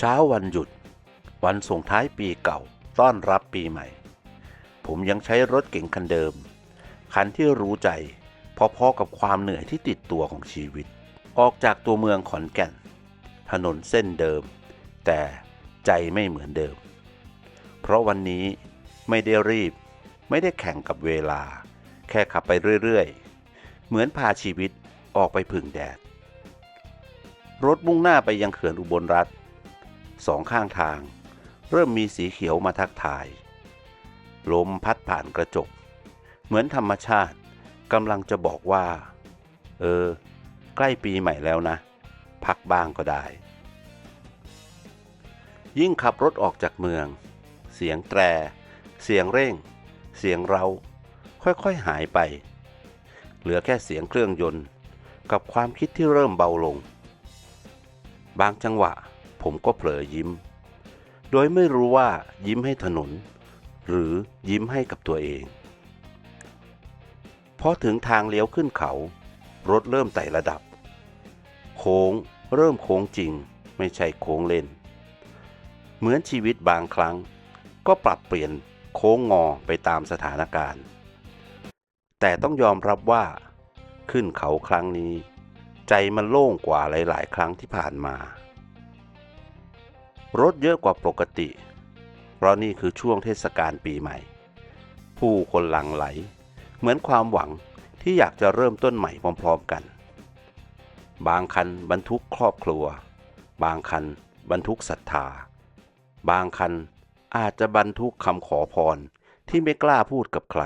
เช้าวันหยุด วันส่งท้ายปีเก่าต้อนรับปีใหม่ ผมยังใช้รถเก๋งคันเดิม คันที่รู้ใจ พอๆกับความเหนื่อยที่ติดตัวของชีวิต ออกจากตัวเมืองขอนแก่น ถนนเส้นเดิม แต่ใจไม่เหมือนเดิม เพราะวันนี้ไม่ได้รีบ ไม่ได้แข่งกับเวลา แค่ขับไปเรื่อยๆ เหมือนพาชีวิตออกไปพึ่งแดด รถมุ่งหน้าไปยังเขื่อนอุบลรัฐ สองข้างทาง เริ่มมีสีเขียวมาทักทาย ลมพัดผ่านกระจก เหมือนธรรมชาติกำลังจะบอกว่า เออ ใกล้ปีใหม่แล้วนะ พักบ้างก็ได้ ยิ่งขับรถออกจากเมือง เสียงแตร เสียงเร่ง เสียงเรา ค่อยๆหายไป เหลือแค่เสียงเครื่องยนต์ กับความคิดที่เริ่มเบาลง บางจังหวะ ผมก็เผลอยิ้ม โดยไม่รู้ว่ายิ้มให้ถนน หรือยิ้มให้กับตัวเอง พอถึงทางเลี้ยวขึ้นเขา รถเริ่มไต่ระดับ โค้งเริ่มโค้งจริง ไม่ใช่โค้งเล่น เหมือนชีวิตบางครั้ง ก็ปรับเปลี่ยนโค้งงอไปตามสถานการณ์ แต่ต้องยอมรับว่า ขึ้นเขาครั้งนี้ ใจมันโล่งกว่าหลาย ๆ ครั้งที่ผ่านมา รถเยอะกว่าปกติ เพราะนี่คือช่วงเทศกาลปีใหม่ ผู้คนหลั่งไหล เหมือนความหวังที่อยากจะเริ่มต้นใหม่พร้อมๆกัน บางคันบรรทุกครอบครัว บางคันบรรทุกศรัทธา บางคันอาจจะบรรทุกคำขอพรที่ไม่กล้าพูดกับใคร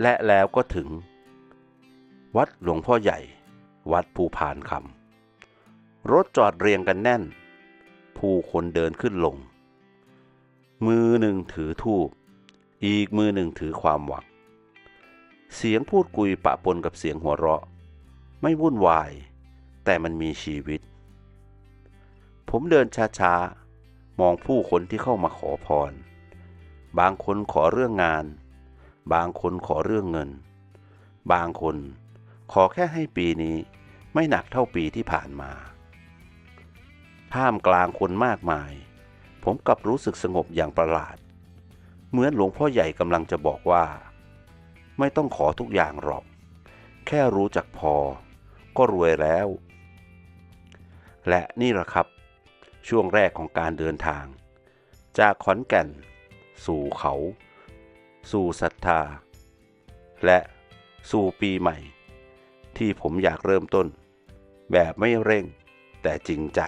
และแล้วก็ถึง วัดหลวงพ่อใหญ่ วัดภูพานคำรถจอดเรียงกันแน่น ผู้คนเดินขึ้นลง มือหนึ่งถือทูบอีกมือหนึ่งถือความหวัง เสียงพูดคุยปะปนกับเสียงหัวเราะ ไม่วุ่นวาย แต่มันมีชีวิต ผมเดินช้าๆ มองผู้คนที่เข้ามาขอพร บางคนขอเรื่องงาน บางคนขอเรื่องเงิน บางคนขอแค่ให้ปีนี้ไม่หนักเท่าปีที่ผ่านมา ท่ามกลางคนมากมาย ผมกลับรู้สึกสงบอย่างประหลาด เหมือนหลวงพ่อใหญ่กำลังจะบอกว่า ไม่ต้องขอทุกอย่างหรอก แค่รู้จักพอ ก็รวยแล้ว และนี่แหละครับ ช่วงแรกของการเดินทาง จากขอนแก่น สู่เขา สู่ศรัทธา และสู่ปีใหม่ ที่ผมอยากเริ่มต้น แบบไม่เร่งแต่จริงใจ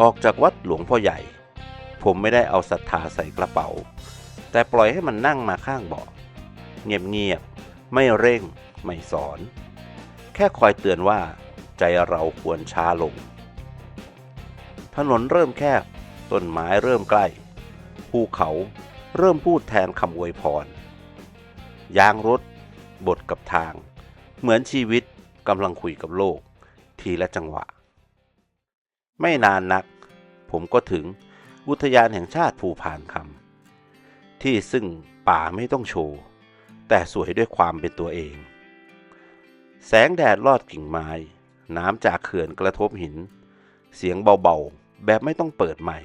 ออกจากวัดหลวงพ่อใหญ่ ผมไม่ได้เอาศรัทธาใส่กระเป๋า แต่ปล่อยให้มันนั่งมาข้างเบาะเงียบๆไม่เร่งไม่สอน แค่คอยเตือนว่าใจเราควรช้าลง ถนนเริ่มแคบต้นไม้เริ่มใกล้ภูเขาเริ่มพูดแทนคำอวยพร ยางรถบทกับทาง เหมือนชีวิตกำลังคุยกับโลก ทีละจังหวะ ไม่นานนัก ผมก็ถึงอุทยานแห่งชาติภูพานคำที่ซึ่งป่าไม่ต้องโชว์ แต่สวยด้วยความเป็นตัวเอง แสงแดดลอดกิ่งไม้ น้ำจากเขื่อนกระทบหิน เสียงเบาๆ แบบไม่ต้องเปิดใหม่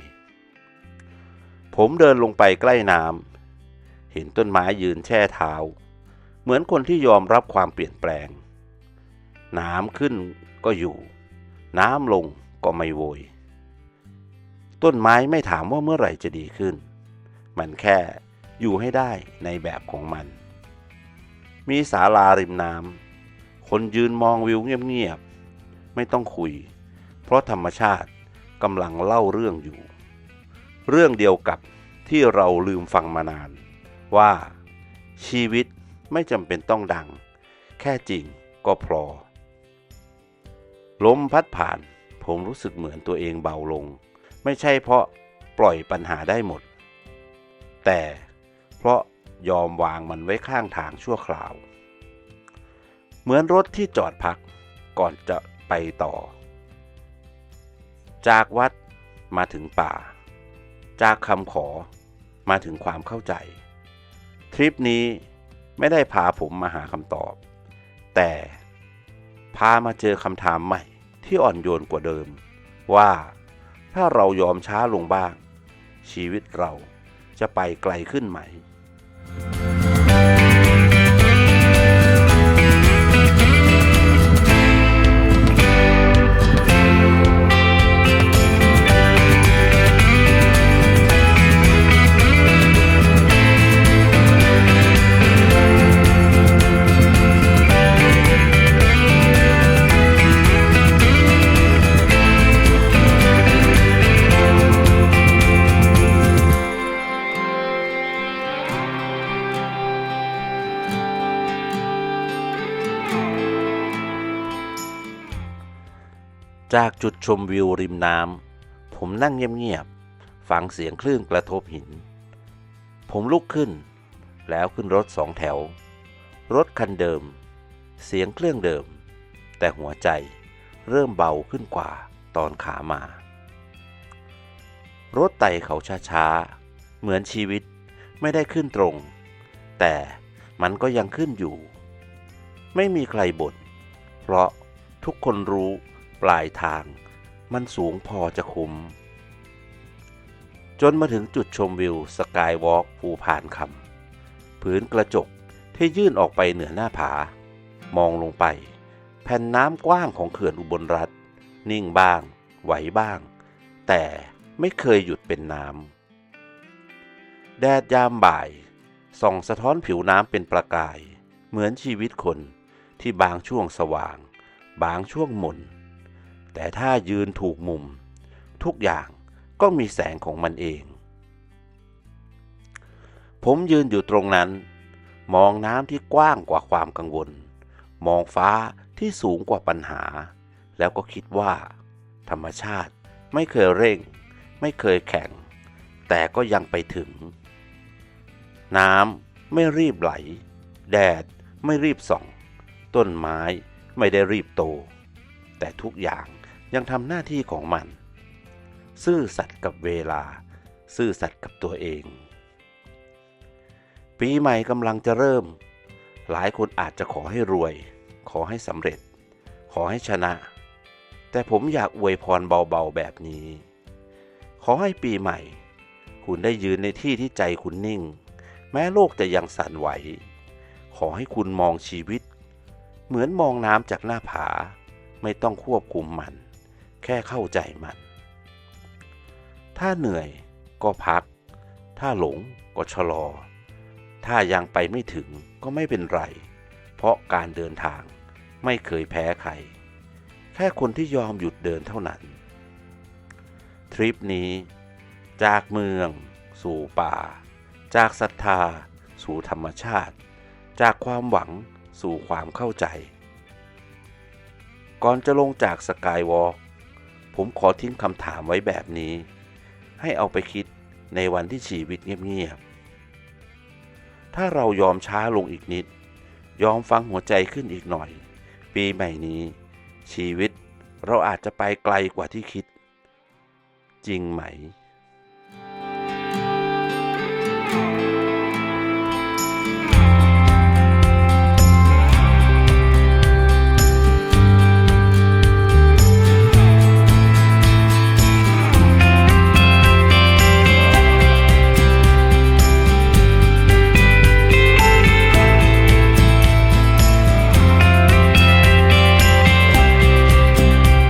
ผมเดินลงไปใกล้น้ำเห็นต้นไม้ยืนแช่เท้า เหมือนคนที่ยอมรับความเปลี่ยนแปลง น้ำขึ้นก็อยู่ น้ำลง ก็ไม่โวย ต้นไม้ไม่ถามว่าเมื่อไหร่จะดีขึ้น มันแค่อยู่ให้ได้ในแบบของมัน มีศาลาริมน้ำคนยืนมองวิวเงียบๆ ไม่ต้องคุย เพราะธรรมชาติกำลังเล่าเรื่องอยู่ เรื่องเดียวกับที่เราลืมฟังมานาน ว่าชีวิตไม่จำเป็นต้องดัง แค่จริงก็พอลมพัดผ่าน ผมรู้สึกเหมือนตัวเองเบาลง ไม่ใช่เพราะปล่อยปัญหาได้หมด แต่เพราะยอมวางมันไว้ข้างทางชั่วคราว เหมือนรถที่จอดพักก่อนจะไปต่อ จากวัดมาถึงป่า จากคำขอมาถึงความเข้าใจ ทริปนี้ไม่ได้พาผมมาหาคำตอบ แต่พามาเจอคำถามใหม่ ที่อ่อนโยนกว่าเดิม ว่าถ้าเรายอมช้าลงบ้าง ชีวิตเราจะไปไกลขึ้นไหม จากจุดชมวิวริมน้ำผมนั่งเงียบๆฟังเสียงคลื่นกระทบหิน ผมลุกขึ้น แล้วขึ้นรถสองแถว รถคันเดิม เสียงเครื่องเดิม แต่หัวใจเริ่มเบาขึ้นกว่าตอนขามา รถไต่เขาช้าๆ เหมือนชีวิตไม่ได้ขึ้นตรง แต่มันก็ยังขึ้นอยู่ ไม่มีใครบ่นเพราะทุกคนรู้ ปลายทาง มันสูงพอจะคุ้ม จนมาถึงจุดชมวิวสกายวอล์กภูพานคำผืนกระจกที่ยื่นออกไปเหนือหน้าผา มองลงไป แผ่นน้ำกว้างของเขื่อนอุบลรัฐ นิ่งบ้าง ไหวบ้าง แต่ไม่เคยหยุดเป็นน้ำ แดดยามบ่าย ส่องสะท้อนผิวน้ำเป็นประกาย เหมือนชีวิตคนที่บางช่วงสว่าง บางช่วงหม่น แต่ถ้ายืนถูกมุม ทุกอย่างก็มีแสงของมันเอง ผมยืนอยู่ตรงนั้น มองน้ำที่กว้างกว่าความกังวล มองฟ้าที่สูงกว่าปัญหา แล้วก็คิดว่า ธรรมชาติไม่เคยเร่ง ไม่เคยแข่ง แต่ก็ยังไปถึง น้ำไม่รีบไหล แดดไม่รีบส่อง ต้นไม้ไม่ได้รีบโต แต่ทุกอย่าง ยังทำหน้าที่ของมัน ซื่อสัตย์กับเวลา ซื่อสัตย์กับตัวเอง ปีใหม่กำลังจะเริ่ม หลายคนอาจจะขอให้รวย ขอให้สำเร็จ ขอให้ชนะ แต่ผมอยากอวยพรเบาๆแบบนี้ ขอให้ปีใหม่ คุณได้ยืนในที่ที่ใจคุณนิ่ง แม้โลกจะยังสั่นไหว ขอให้คุณมองชีวิต เหมือนมองน้ำจากหน้าผาไม่ต้องควบคุมมัน แค่เข้าใจมัน ถ้าเหนื่อยก็พัก ถ้าหลงก็ชะลอ ถ้ายังไปไม่ถึงก็ไม่เป็นไร เพราะการเดินทางไม่เคยแพ้ใคร แค่คนที่ยอมหยุดเดินเท่านั้น ทริปนี้จากเมือง สู่ป่า จากศรัทธา สู่ธรรมชาติ จากความหวังสู่ความเข้าใจ ก่อนจะลงจากสกายวอล์ก ผมขอทิ้งคำถามไว้แบบนี้ ให้เอาไปคิดในวันที่ชีวิตเงียบๆ ถ้าเรายอมช้าลงอีกนิด ยอมฟังหัวใจขึ้นอีกหน่อย ปีใหม่นี้ ชีวิตเราอาจจะไปไกลกว่าที่คิด จริงไหม